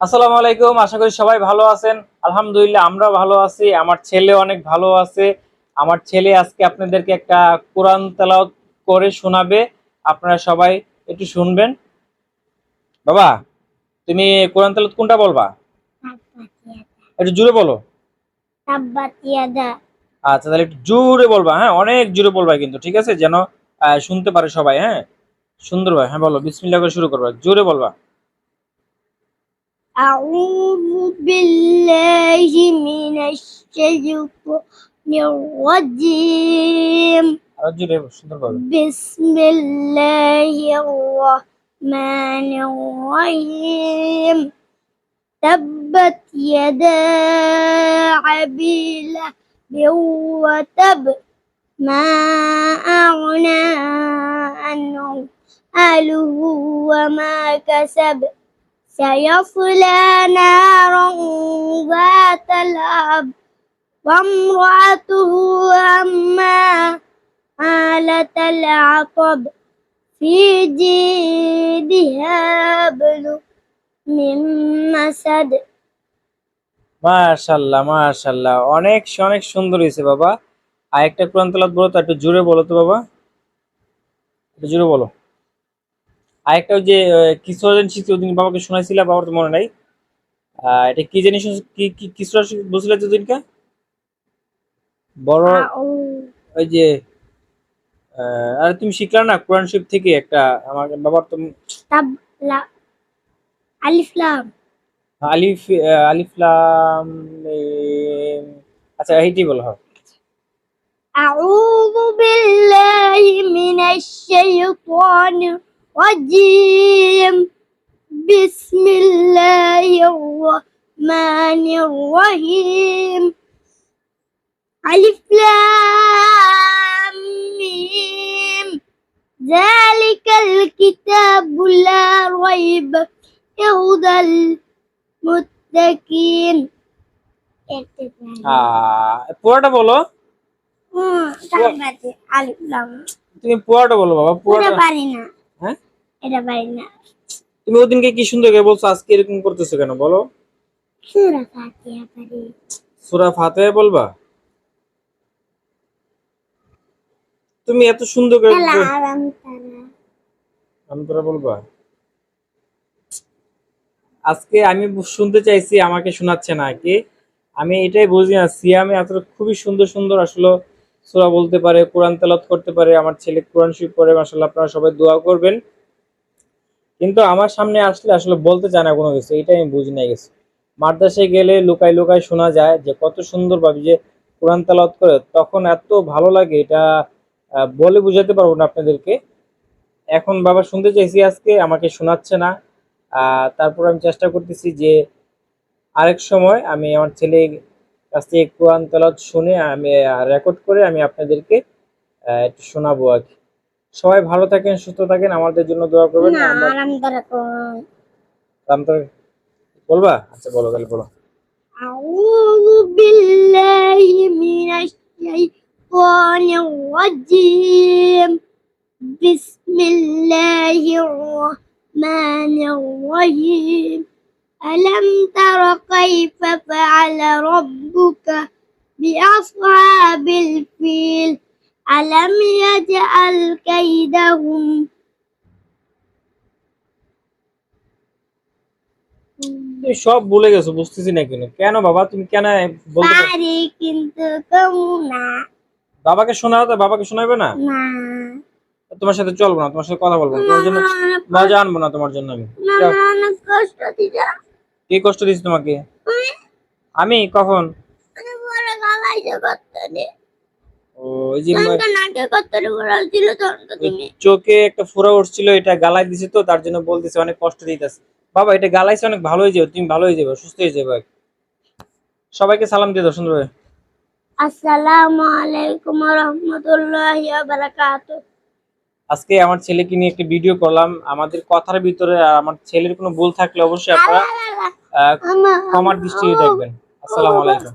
আসসালামু আলাইকুম আশা করি সবাই ভালো আছেন। আলহামদুলিল্লাহ আমরা ভালো আছি। আমার ছেলে অনেক ভালো আছে। আমার ছেলে আজকে আপনাদেরকে একটা কোরআন তেলাওয়াত করে শোনাবে। আপনারা সবাই একটু শুনবেন। বাবা তুমি কোরআন তেলাওয়াত কোনটা বলবা? একটু জোরে বলো। আচ্ছা তাহলে একটু জোরে বলবা হ্যাঁ? অনেক জোরে বলবা কিন্তু ঠিক আছে? যেন শুনতে পারে সবাই হ্যাঁ? সুন্দর ভাই হ্যাঁ বলো বিসমিল্লাহ করে শুরু করবা জোরে বলবা। أعوذ بالله من الشيطان الرجيم. بسم الله الرحمن الرحيم. تبت يدا عبيلة وتب. ما أغنى عنه أهله وما كسب. سيصلى نارا ذات لهب وامرأته حمالة العقب في جيدها بل من مسد মাশাল্লাহ মাশাল্লাহ অনেক অনেক সুন্দর হয়েছে বাবা আর একটা কোরআন তেলাওয়াত বলো তো একটু জোরে বলো তো বাবা একটু জোরে বলো আর একটা ওই যে আহ, কিছু দিন শিখতে ওদিন বাবাকে শোনাইছিল বাবার তো মনে নাই আহ, এটা কি জানিস কি কি কিছুটা বুঝলে তো দিনকা বড় ওই যে আহ, আর তুমি শিখলা না কোরআন শরীফ থেকে একটা আমার বাবার তো تب لا ألف لام আলিফ আহ, আলিফ লাম মিম। আচ্ছা এইটি বলো হ্যাঁ أعوذ بالله من الشيطان الرجيم بسم الله الرحمن الرحيم ألف لام ميم ذلك الكتاب لا ريب هدى المتقين আহ, পুরোটা বলো হুম তারপরে আলিফ লাম তুমি পুরোটা বলো বাবা এটা পুরোটা পারি না হ্যাঁ? এটা পারি না। তুমি ওদিনকে কি সুন্দর করে বলছো? আজকে এরকম করতেছো কেন? বলো। সূরা ফাতিহা পারি সূরা ফাতিহা বলবা? তুমি এত সুন্দর করে তালা আমি তোরা বলবা? আজকে আমি শুনতে চাইছি আমাকে শোনাচ্ছে না কি। আমি এটাই বুঝি না সিয়ামে এত খুবই সুন্দর সুন্দর আসলে সূরা বলতে পারে, কোরআন তেলাওয়াত করতে পারে, আমার ছেলে কোরআন শরীফ পড়ে, মাশাআল্লাহ আপনারা সবাই দোয়া করবেন। কিন্তু আমার সামনে আসলে আসলে বলতে চায় না কোনো কিছু, এটাই আমি বুঝি না গেছি মাদ্রাসায় গেলে লুকাই লুকাই শোনা যায় যে কত সুন্দর ভাবে যে কোরআন তেলাওয়াত করে, তখন এত ভালো লাগে এটা বলে বুঝাতে পারব না আপনাদেরকে। এখন বাবা শুনতে চাইছি আজকে, আমাকে শোনাচ্ছে না। তারপর আমি চেষ্টা করতেছি যে আরেক সময় আমি আমার ছেলে কাছ থেকে কোরআন তেলাওয়াত শুনে আমি রেকর্ড করে আমি আপনাদেরকে আহ, একটু শোনাবো আর কি সবাই ভালো থাকেন সুস্থ থাকেন আমাদের জন্য দোয়া করবেন না আমরা আরাম তালা কোন আমরা বলবা আচ্ছা বলো তাহলে বলো أعوذ بالله من الشيطان الرجيم بسم الله الرحمن الرحيم ألم تر كيف فعل তুমি সব গেছো বুঝতেছি না কেন। কেন বাবা? তুমি কেন বলতে পারি কিন্তু না। বাবাকে শোনাও তো বাবাকে শোনাবে না? না। তোমার সাথে চলবো না তোমার সাথে কথা বলব তোমার জন্য মজা আনব না তোমার জন্য আমি। কষ্ট কে তোমাকে? আমি? কখন? চোখে একটা ফোড়া উঠছিল এটা গালায় দিছে তো তার জন্য বলতেছে অনেক কষ্ট দিতেছে। বাবা এটা গালাইছে অনেক ভালো হয়ে যাবে তুমি ভালো হয়ে যাবে সুস্থ হয়ে যাবে। সবাইকে সালাম দিয়ে দাও সুন্দর আসসালামু আলাইকুম রাহমাতুল্লাহি ওয়া বারাকাতু আজকে আমার ছেলেকে নিয়ে একটা ভিডিও করলাম। আমাদের কথার ভিতরে আমার ছেলের কোনো ভুল থাকলে অবশ্যই আপনারা আমার দৃষ্টি দৃষ্টিতে দেখবেন। আসসালামু আলাইকুম।